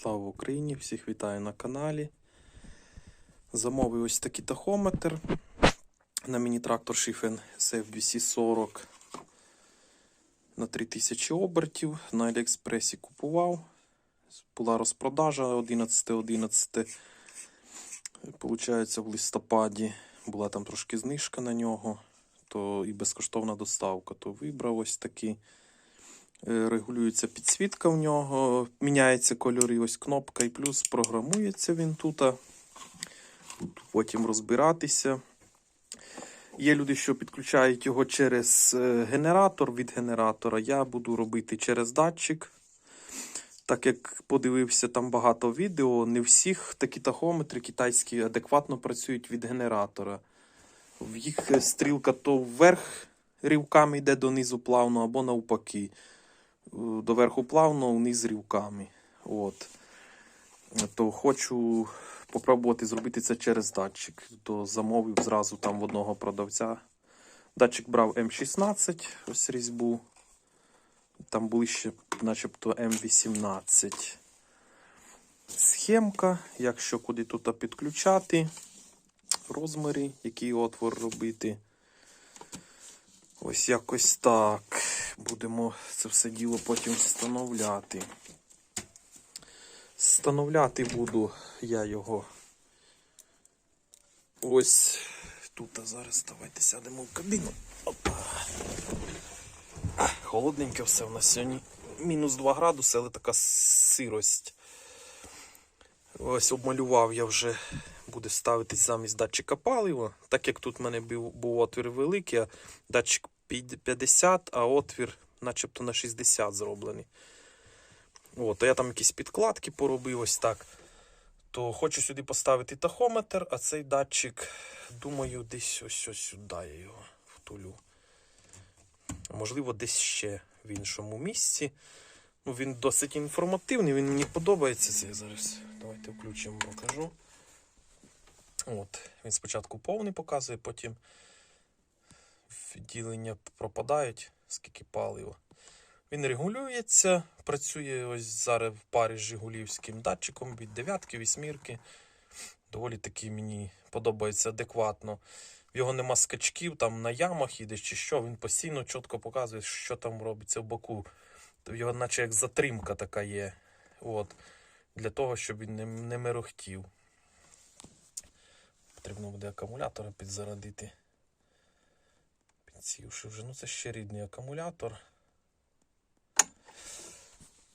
Слава Україні! Всіх вітаю на каналі. Замовив ось такий тахометр на міні-трактор Schiffen CFBC 40 на 3000 обертів. На Аліекспресі купував. Була розпродажа 11.11. Получається, в листопаді була там трошки знижка на нього, то і безкоштовна доставка. То вибрав ось такий. Е, Регулюється підсвітка в нього, міняється кольори, ось кнопка і плюс програмується він тут. Тут Потім розбиратися. Є люди, що підключають його через е, генератор від генератора. Я буду робити через датчик. Так як подивився там багато відео, не всіх такі тахометри китайські адекватно працюють від генератора. В їх е, стрілка то вверх рівками йде донизу плавно, або навпаки доверху плавно, вниз рівками. От. То хочу попробувати зробити це через датчик. То замовив зразу там в одного продавця. Датчик брав М16, ось різьбу. Там були ще начебто М18. Схемка, якщо куди тут підключати, розміри, який отвор робити. Ось якось так. Будемо це все діло потім встановляти. Встановляти буду я його. Ось тут а зараз давайте сядемо в кабіну. Опа. Холодненьке все в нас сьогодні. Мінус 2 градуси, але така сирость. Ось обмалював я вже буде ставитись замість датчика палива. Так як тут в мене був, був отвір великий, а датчик 50, а отвір начебто на 60 зроблений. От, а я там якісь підкладки поробив ось так. То хочу сюди поставити тахометр, а цей датчик, думаю, десь ось ось сюди я його втулю. Можливо, десь ще в іншому місці. Ну, Він досить інформативний, він мені подобається. Це зараз. Давайте включимо, покажу. От, Він спочатку повний показує, потім відділення пропадають, скільки палива. Він регулюється, працює ось зараз в парі з Жигулівським датчиком від дев'ятки, вісьмірки. Доволі таки мені подобається адекватно. В його нема скачків, там на ямах їдеш чи що, він постійно чітко показує, що там робиться в боку. В його наче як затримка така є. От. Для того, щоб він не, не мерехтів. Потрібно буде акумулятора підзарадити. Підсівши вже. Ну це ще рідний акумулятор.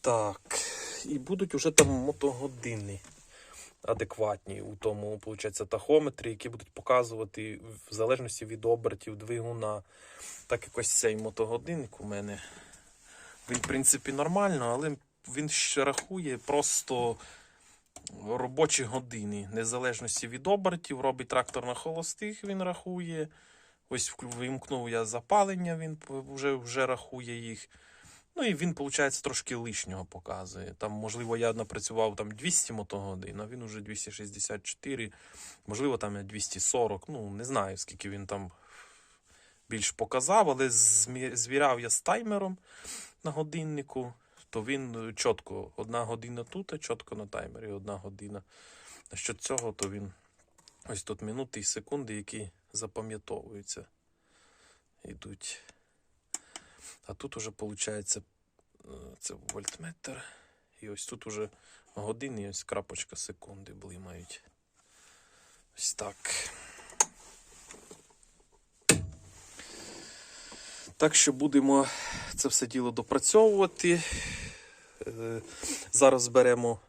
Так. І будуть вже там мотогодини адекватні у тому, виходить, тахометрі, які будуть показувати в залежності від обертів двигуна. Так якось цей мотогодинник у мене. Він, в принципі, нормально, але він ще рахує просто робочі години. Незалежності від обертів. Робить трактор на холостих, він рахує. Ось вимкнув я запалення, він вже, вже рахує їх. Ну і він, виходить, трошки лишнього показує. Там, можливо, я напрацював там 200 мотогодин, а він уже 264, можливо, там 240. Ну, не знаю, скільки він там більш показав, але звіряв я з таймером на годиннику, то він е, чітко одна година тут, а чітко на таймері одна година. А що цього, то він ось тут минути і секунди, які запам'ятовуються. Йдуть. А тут уже виходить це вольтметр. І ось тут уже години, і ось крапочка секунди блимають. Ось так. Так що будемо це все діло допрацьовувати. Е, Зараз беремо,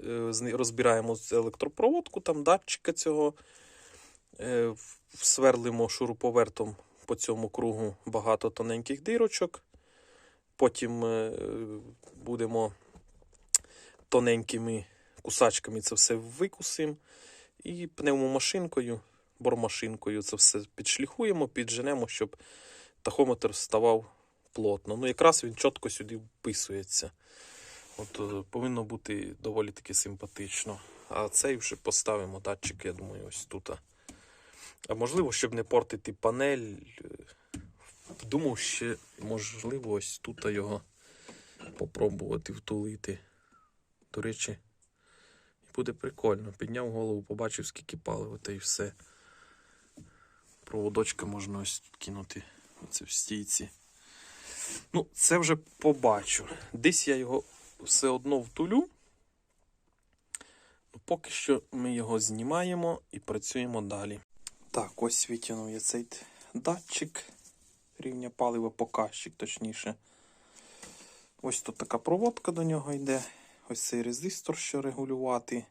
е, розбираємо електропроводку, там датчика цього. Е, Сверлимо шуруповертом по цьому кругу багато тоненьких дирочок. Потім е, будемо тоненькими кусачками це все викусимо. І пневмомашинкою, бормашинкою це все підшліхуємо, підженемо, щоб тахометр ставав плотно. Ну, якраз він чітко сюди вписується. От е, повинно бути доволі таки симпатично. А цей вже поставимо датчик, я думаю, ось тут. А можливо, щоб не портити панель. Думав, ще можливо ось тут його попробувати втулити. До речі, буде прикольно. Підняв голову, побачив, скільки палива, та й все. Проводочка можна ось кинути оце в стійці. Ну, це вже побачу. Десь я його все одно втулю. Поки що ми його знімаємо і працюємо далі. Так, ось витягнув я цей датчик рівня палива, показчик, точніше. Ось тут така проводка до нього йде. Ось цей резистор, що регулювати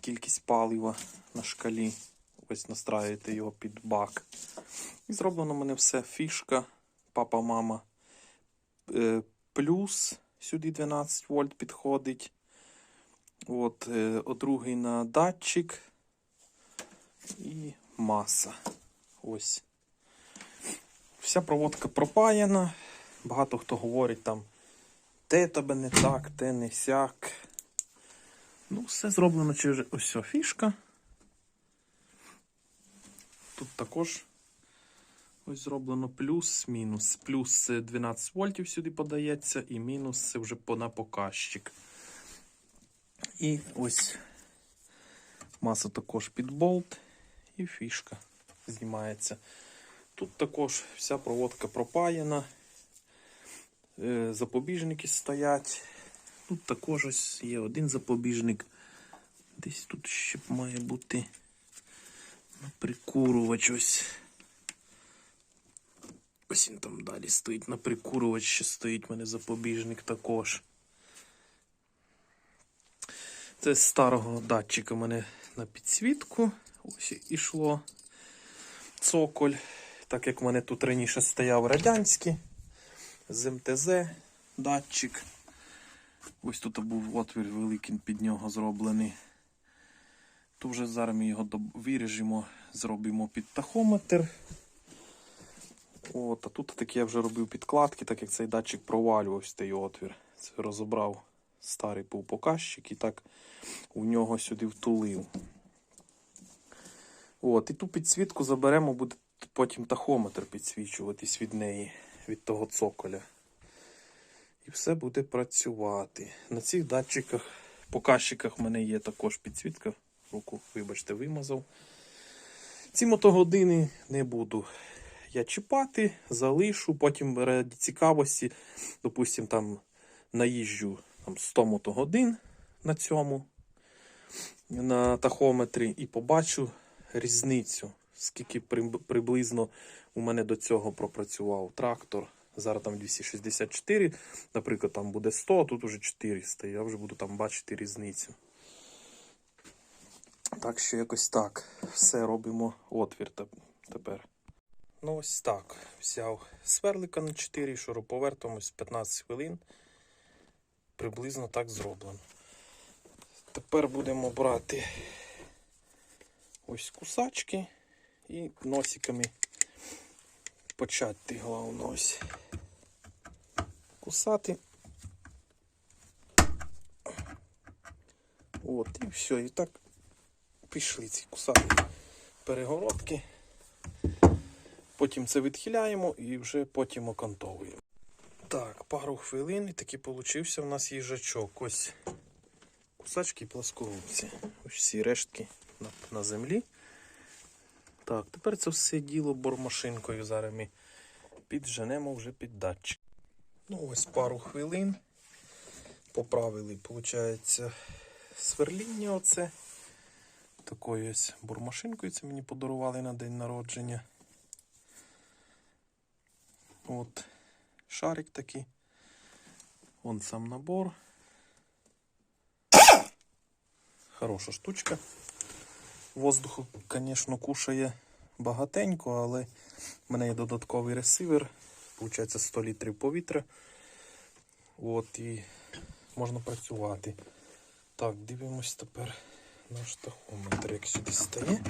кількість палива на шкалі. Ось настраюєте його під бак. І зроблено в мене все фішка, папа, мама. Е, плюс сюди 12 вольт підходить. От, е, другий на датчик і маса. Ось. Вся проводка пропаяна. Багато хто говорить там, те тебе не так, те не сяк. Ну, все зроблено через ось фішка. Тут також ось зроблено плюс-мінус. Плюс це 12 вольтів сюди подається, і мінус це вже на показчик. І ось маса також під болт і фішка знімається. Тут також вся проводка пропаяна, е, запобіжники стоять. Тут також ось є один запобіжник. Десь тут ще має бути прикурувач ось. Ось він там далі стоїть. На прикурувач ще стоїть в мене запобіжник також. Це з старого датчика в мене на підсвітку. Ось ішло цоколь. Так як в мене тут раніше стояв радянський з МТЗ датчик. Ось тут був отвір великий під нього зроблений. То вже зараз ми його виріжемо, зробимо під тахометр. От, а тут такі я вже робив підкладки, так як цей датчик провалювався той отвір. Це розібрав старий був показчик і так у нього сюди втулив. От, і ту підсвітку заберемо, буде потім тахометр підсвічуватись від неї, від того цоколя. І все буде працювати. На цих датчиках, показчиках в мене є також підсвітка. Руку, вибачте, вимазав. Ці мотогодини не буду я чіпати, залишу, потім раді цікавості, допустим, там наїжджу там, 100 мотогодин на цьому, на тахометрі, і побачу різницю, скільки приблизно у мене до цього пропрацював трактор. Зараз там 264, наприклад, там буде 100, а тут уже 400. Я вже буду там бачити різницю. Так що якось так. Все робимо отвір тепер. Ну ось так. Взяв сверлика на 4, шуруповертом ось 15 хвилин. Приблизно так зроблено. Тепер будемо брати ось кусачки і носиками почати головно ось кусати. От, і все. І так пішли ці кусати перегородки. Потім це відхиляємо і вже потім окантовуємо. Так, пару хвилин і таки получився у нас їжачок. Ось кусачки і плоскогубці. Ось всі рештки на, на землі. Так, тепер це все діло бормашинкою. Зараз ми підженемо вже під датчик. Ну, ось пару хвилин. Поправили, виходить, сверління оце. Такою ось бормашинкою це мені подарували на день народження. От шарик такий. Вон сам набор. Хороша штучка. Воздуху, звісно, кушає багатенько, але в мене є додатковий ресивер. Получається 100 літрів повітря. От і можна працювати. Так, дивимось тепер наш тахометр, як сюди стає.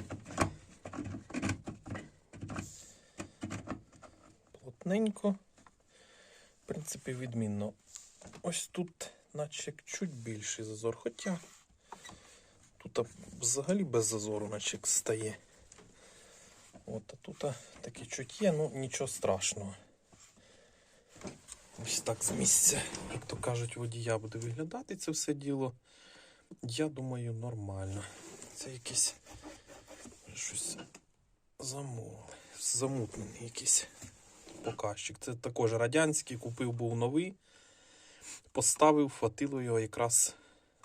Плотненько. В принципі, відмінно. Ось тут, наче чуть більший зазор. Хоча тут взагалі без зазору, наче як стає. От, а тут таке чуть є, ну нічого страшного. Ось так з місця, як то кажуть, водія буде виглядати це все діло. Я думаю, нормально. Це якийсь щось замутнений якийсь показчик. Це також радянський, купив був новий, поставив, хватило його якраз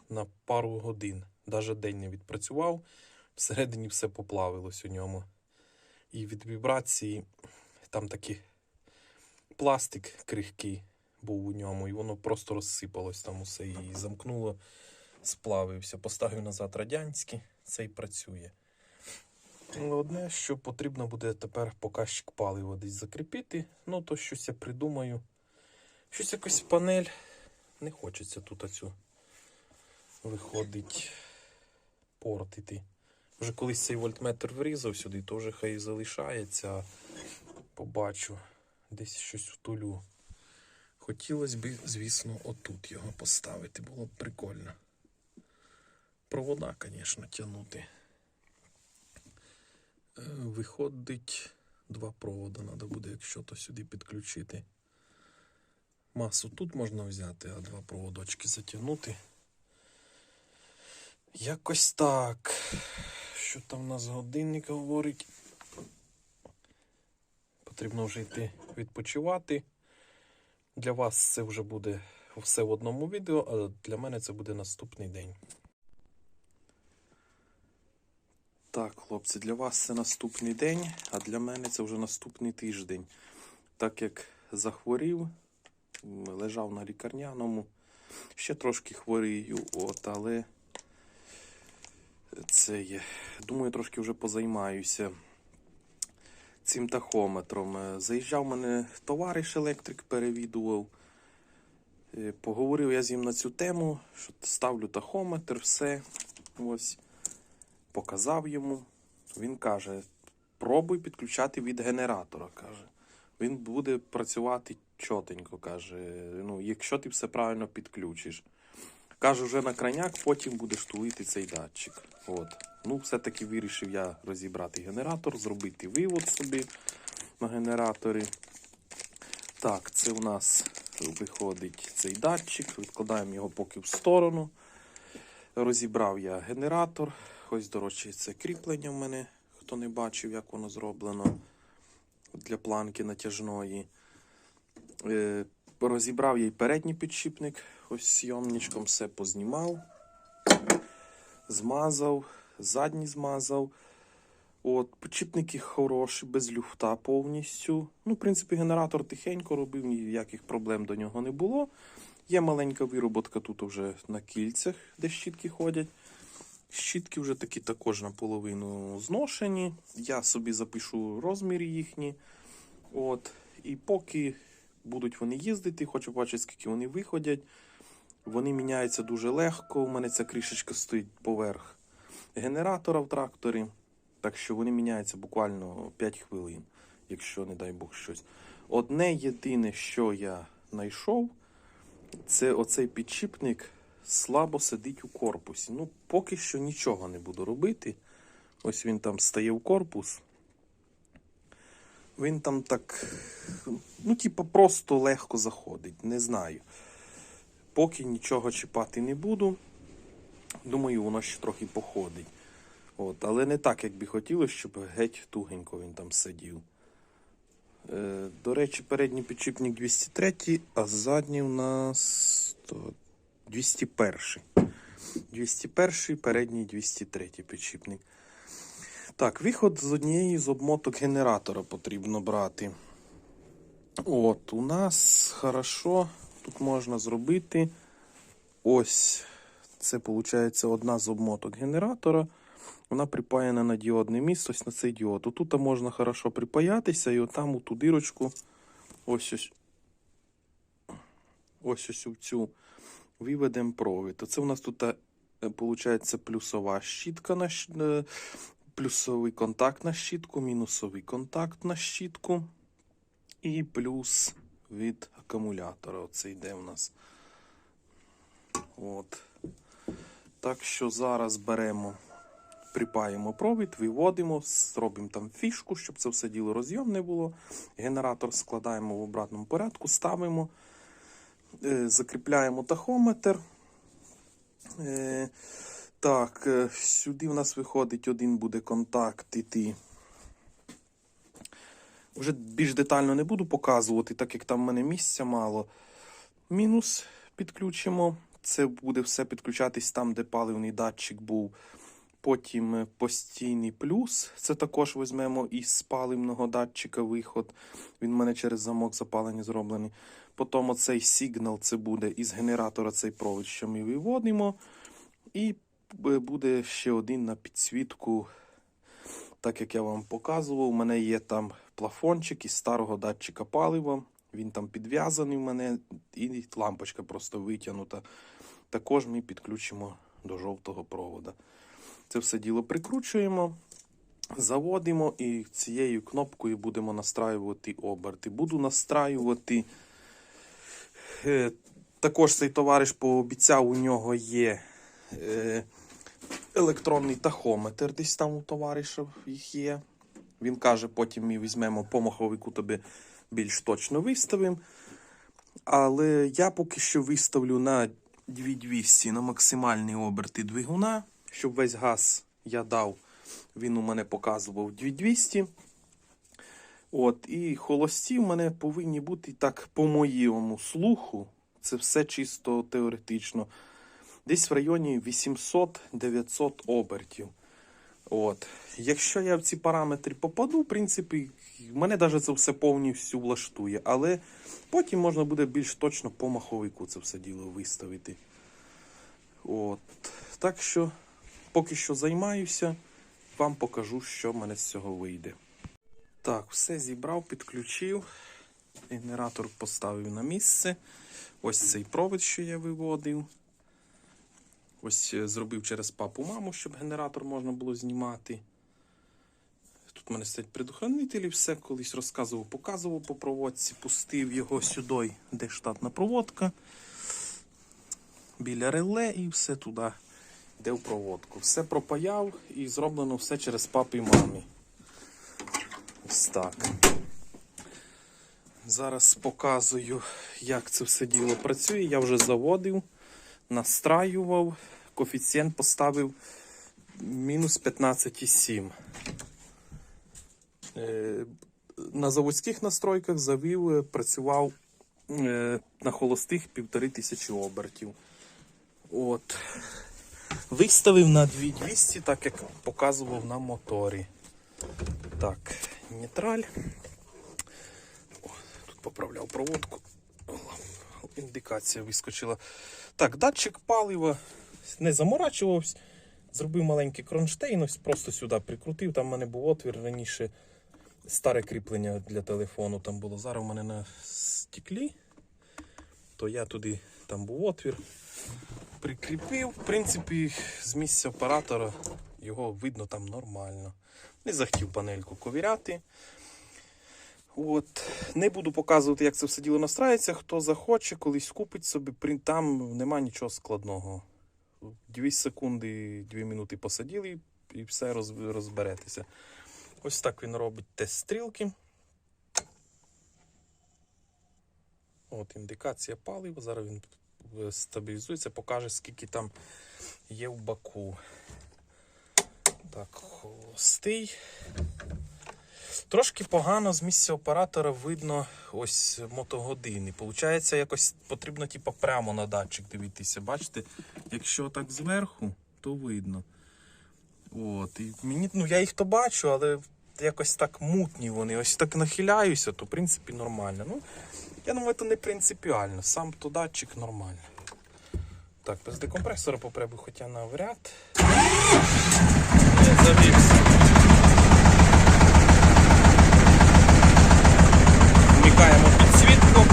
на пару годин. Навіть день не відпрацював. Всередині все поплавилось у ньому. І від вібрації там такий пластик крихкий був у ньому, і воно просто розсипалось там усе і замкнуло, сплавився. Поставив назад радянський, це і працює. Одне, що потрібно буде тепер показчик палива десь закріпити, ну то щось я придумаю. Щось якось панель. Не хочеться тут оцю виходить портити. Вже колись цей вольтметр врізав сюди, то вже хай залишається. Побачу. Десь щось втулю. Хотілося б, звісно, отут його поставити. Було б прикольно. Провода, звісно, тягнути. Е, Виходить, два провода треба буде, якщо то сюди підключити. Масу тут можна взяти, а два проводочки затягнути. Якось так. Що там у нас годинник говорить? Потрібно вже йти відпочивати. Для вас це вже буде все в одному відео, а для мене це буде наступний день. Так, хлопці, для вас це наступний день, а для мене це вже наступний тиждень. Так як захворів, лежав на лікарняному, ще трошки хворію, от, але це є. Думаю, трошки вже позаймаюся цим тахометром. Е, Заїжджав мене товариш електрик, перевідував. Е, Поговорив я з ним на цю тему, що ставлю тахометр, все. Ось. Показав йому. Він каже: пробуй підключати від генератора. каже. Він буде працювати чотенько, каже. Ну, якщо ти все правильно підключиш. Каже, вже на крайняк, потім будеш тулити цей датчик. От. Ну, все-таки вирішив я розібрати генератор, зробити вивод собі на генераторі. Так, це у нас виходить цей датчик. Відкладаємо його поки в сторону. Розібрав я генератор. Ось, до речі, це кріплення в мене, хто не бачив, як воно зроблено для планки натяжної. Е, розібрав я і передній підшипник. Ось сйомничком все познімав. Змазав, задній змазав. От, Підшипники хороші, без люфта повністю. Ну, в принципі, генератор тихенько робив, ніяких проблем до нього не було. Є маленька вироботка тут вже на кільцях, де щітки ходять. Щітки вже такі також наполовину зношені. Я собі запишу розміри їхні. От. І поки будуть вони їздити, хочу бачити, скільки вони виходять. Вони міняються дуже легко. У мене ця кришечка стоїть поверх генератора в тракторі. Так що вони міняються буквально 5 хвилин, якщо, не дай Бог, щось. Одне єдине, що я знайшов, це оцей підшипник слабо сидить у корпусі. Ну, поки що нічого не буду робити. Ось він там стає в корпус. Він там так, ну, типу, просто легко заходить. Не знаю. Поки нічого чіпати не буду. Думаю, воно ще трохи походить. От, але не так, як би хотілося, щоб геть тугенько він там сидів. Е, до речі, передній підшипник 203, а задній у нас 201. 201, передній 203 підшипник. Так, виход з однієї з обмоток генератора потрібно брати. От, у нас хорошо, тут можна зробити. Ось, це виходить одна з обмоток генератора. Вона припаяна на діодне місце, ось на цей діод. Тут можна хорошо припаятися, і отам у ту дирочку, ось ось ось ось у цю виведемо провід. Оце у нас тут виходить плюсова щітка на е, плюсовий контакт на щітку, мінусовий контакт на щітку. І плюс від акумулятора. Оце йде у нас. От. Так що зараз беремо, припаємо провід, виводимо, зробимо там фішку, щоб це все діло розйомне було. Генератор складаємо в обратному порядку, ставимо, е, закріпляємо тахометр. Е, так, е, сюди в нас виходить один буде контакт іти. Вже більш детально не буду показувати, так як там в мене місця мало. Мінус підключимо. Це буде все підключатись там, де паливний датчик був. Потім е, постійний плюс. Це також візьмемо із паливного датчика виход. Він в мене через замок запалення зроблений. Потім оцей сигнал це буде із генератора цей провід, що ми виводимо. І буде ще один на підсвітку. Так як я вам показував, у мене є там плафончик із старого датчика палива. Він там підв'язаний в мене, і лампочка просто витягнута. Також ми підключимо до жовтого провода. Це все діло прикручуємо, заводимо і цією кнопкою будемо настраювати оберти. Буду настраювати. Е, також цей товариш пообіцяв, у нього є е, електронний тахометр, десь там у товариша їх є. Він каже, потім ми візьмемо по маховику тобі більш точно виставимо. Але я поки що виставлю на 2200 на максимальні оберти двигуна, щоб весь газ я дав. Він у мене показував 2200. От, і холості в мене повинні бути так по моєму слуху. Це все чисто теоретично. Десь в районі 800-900 обертів. От. Якщо я в ці параметри попаду, в принципі, мене навіть це все повністю влаштує. Але потім можна буде більш точно по маховику це все діло виставити. От. Так що, поки що займаюся, вам покажу, що в мене з цього вийде. Так, все зібрав, підключив. Генератор поставив на місце. Ось цей провід, що я виводив. Ось е, зробив через папу маму, щоб генератор можна було знімати. Тут в мене стоять предохранителі, все колись розказував, показував по проводці, пустив його сюди, де штатна проводка. Біля реле і все туди, де в проводку. Все пропаяв і зроблено все через папу і мамі. Ось так. Зараз показую, як це все діло працює. Я вже заводив, настраював, коефіцієнт поставив мінус 15,7. Е, На заводських настройках завів, е, працював е, на холостих 1500 обертів. От. Виставив на 2200, так як показував на моторі. Так, нейтраль. О, тут поправляв проводку. Індикація вискочила. Так, датчик палива. Не заморачувався. Зробив маленький кронштейн, ось просто сюди прикрутив. Там в мене був отвір раніше. Старе кріплення для телефону там було. Зараз у мене на стеклі. То я туди там був отвір. Прикріпив. В принципі, з місця оператора його видно там нормально. Не захотів панельку ковіряти. От. Не буду показувати, як це все діло настраюється. Хто захоче, колись купить собі, там нема нічого складного. 2 секунди, 2 минути посадили і все роз- розберетеся. Ось так він робить тест стрілки. От індикація палива. Зараз він стабілізується, покаже, скільки там є в баку. Так, холостий. Трошки погано з місця оператора видно ось мотогодини. Получається, якось потрібно типу, прямо на датчик дивитися. Бачите, якщо так зверху, то видно. От, і мені, ну, я їх то бачу, але якось так мутні вони. Ось так нахиляюся, то в принципі нормально. Ну, я думаю, це не принципіально. Сам то датчик нормально. Так, без декомпресора попребу, хоча навряд. Я завівся. Вмикаємо підсвітку.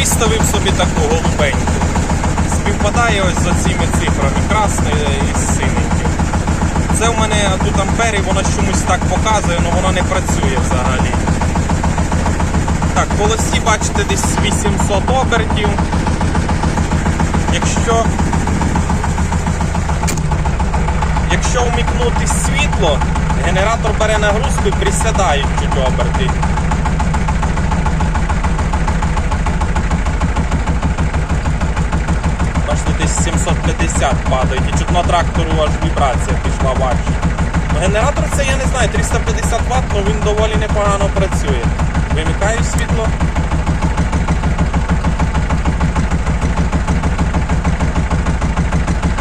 Виставив собі таку голубеньку. Співпадає ось за цими цифрами красне і синеньким. Це в мене тут ампері, воно чомусь так показує, але воно не працює взагалі. Так, холості, бачите, десь 800 обертів. Якщо Якщо вмікнути світло, генератор бере нагрузку і присядають чуть оберти. 850 падають. І чутно трактору аж вібрація пішла важче. Ну, Генератор це я не знаю, 350 Вт, але він доволі непогано працює. Вимикаю світло.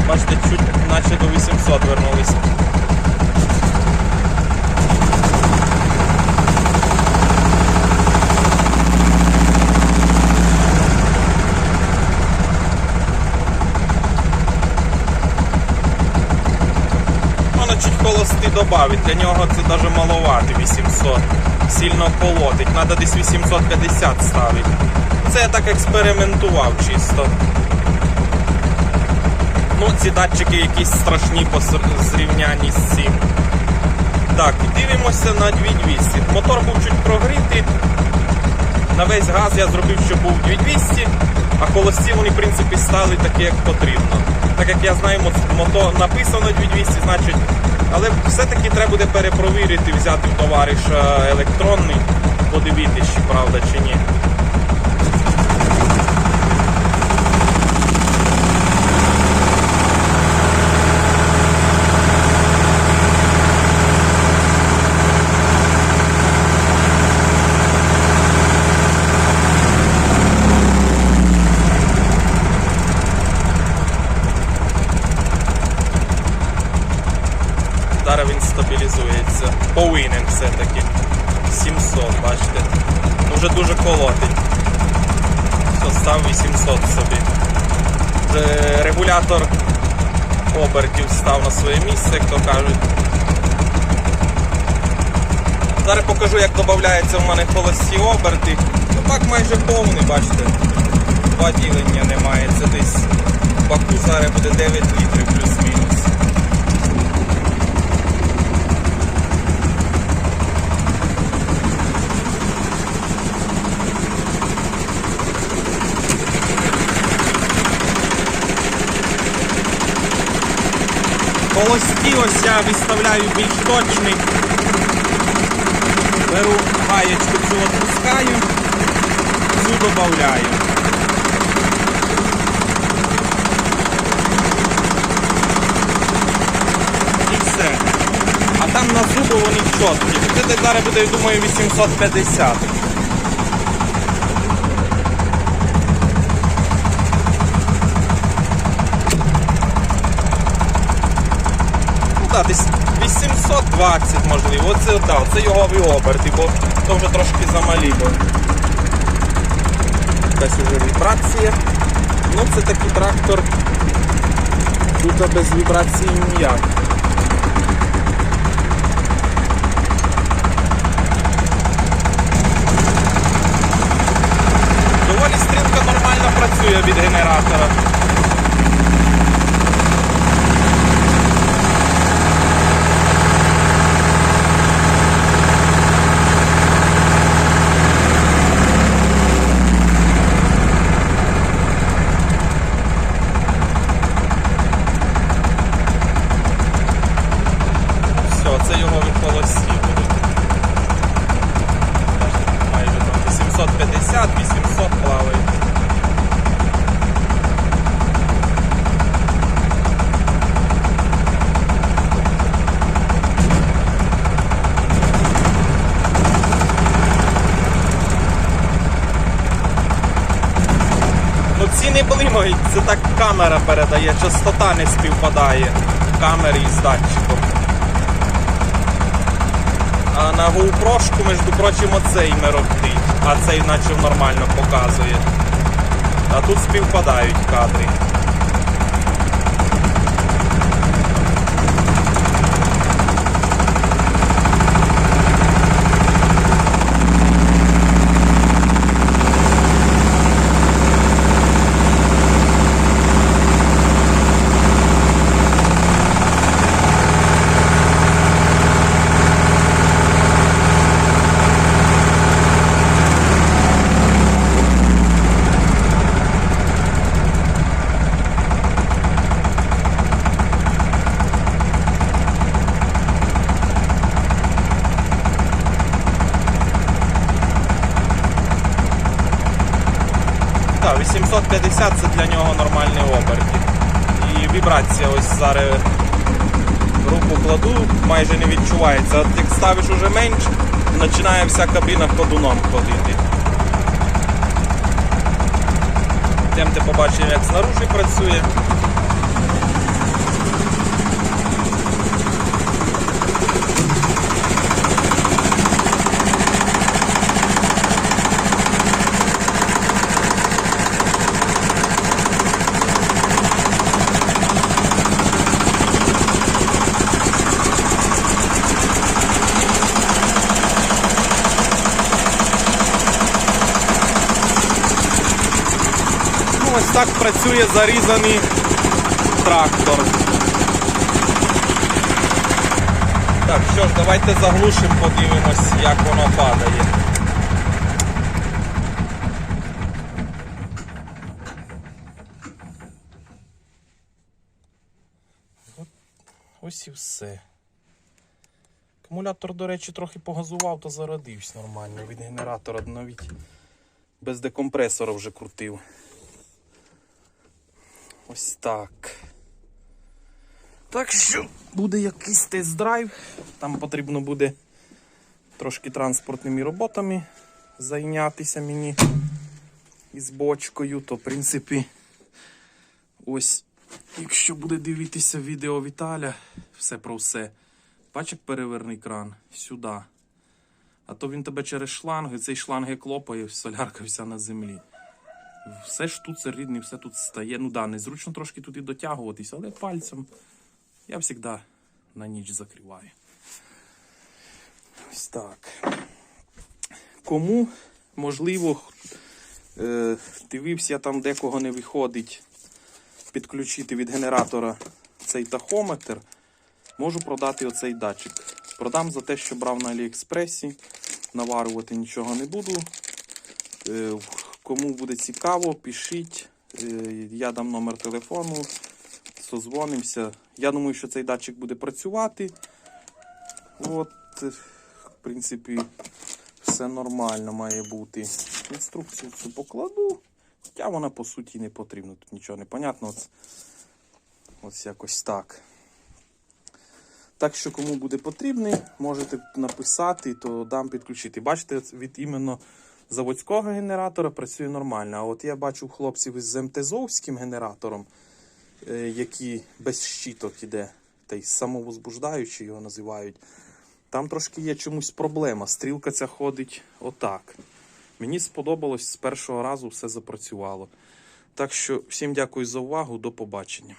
Бачите, чуть наче до 800 вернулися. Можна чуть холости добавить, для нього це навіть маловато 800. Сильно колотить, треба десь 850 ставити. Це я так експериментував чисто. Ну, ці датчики якісь страшні по зрівнянні з цим. Так, дивимося на 2200. Мотор був чуть прогрітий. На весь газ я зробив, щоб був 2200, а холості вони, в принципі, стали такі, як потрібно. Так як я знаю, мото написано 2200, значить. Але все-таки треба буде перепровірити, взяти в товариша електронний, подивитися, чи правда чи ні. Зараз він стабілізується. Повинен все-таки. 700, бачите. Вже дуже колотить. Став 800 собі. Вже регулятор обертів став на своє місце, як то кажуть. Зараз покажу, як додається в мене холості оберти. Ну, бак майже повний, бачите. Два ділення немає. Це десь в баку зараз буде 9 літрів плюс-мінус. Холості ось я виставляю більш точний. Беру гаєчку цю відпускаю, цю додаю. І все. А там на зубу вони чіткі. Це зараз буде, я думаю, 850. Ну десь 820 можливо. Оце, да, це його оберти, бо то вже трошки замалі. Бо. Якась вже вібрація. Ну це такий трактор. Тут без вібрації ніяк. Доволі стрілка нормально працює від генератора. Все, це його від холості будуть. Майже там 750, 800 плавають. Ну ці не блимають, це так камера передає, частота не співпадає камери із датчиком. А на GoPro, між прочим, оцей мерехтить, а цей наче нормально показує. А тут співпадають кадри. Так, 850 це для нього нормальні оберти. і вібрація ось зараз руку кладу, майже не відчувається. От як ставиш уже менше, починає вся кабіна ходуном ходити. Тим ти побачив, як снаружи працює. Ну, ось так працює зарізаний трактор. Так, що ж, давайте заглушимо, подивимось, як воно падає. Ось і все. Акумулятор, до речі, трохи погазував, то зародився нормально. Від генератора навіть без декомпресора вже крутив. Ось так. Так що буде якийсь тест-драйв. Там потрібно буде трошки транспортними роботами зайнятися мені із бочкою. То, в принципі, ось, якщо буде дивитися відео Віталя, все про все. Бач, як переверний кран сюди. А то він тебе через шланги, цей шланги клопає, солярка вся на землі. Все ж тут це рідне, все тут стає. Ну да, незручно трошки тут і дотягуватись, але пальцем я завжди на ніч закриваю. Ось так. Кому, можливо, е, дивився там, декого не виходить підключити від генератора цей тахометр, можу продати оцей датчик. Продам за те, що брав на Аліекспресі. Наварювати нічого не буду. Е, Кому буде цікаво, пишіть. Е, Я дам номер телефону. Созвонимося. Я думаю, що цей датчик буде працювати. От, е, в принципі, все нормально має бути. Інструкцію цю покладу. Хоча вона по суті не потрібна. Тут нічого не понятно. Ось, ось якось так. Так що, кому буде потрібний, можете написати, то дам підключити. Бачите, від іменно заводського генератора працює нормально. А от я бачу хлопців із МТЗовським генератором, е, які без щиток іде, та й самовозбуждаючий його називають. Там трошки є чомусь проблема. Стрілка ця ходить отак. Мені сподобалось з першого разу все запрацювало. Так що всім дякую за увагу, до побачення.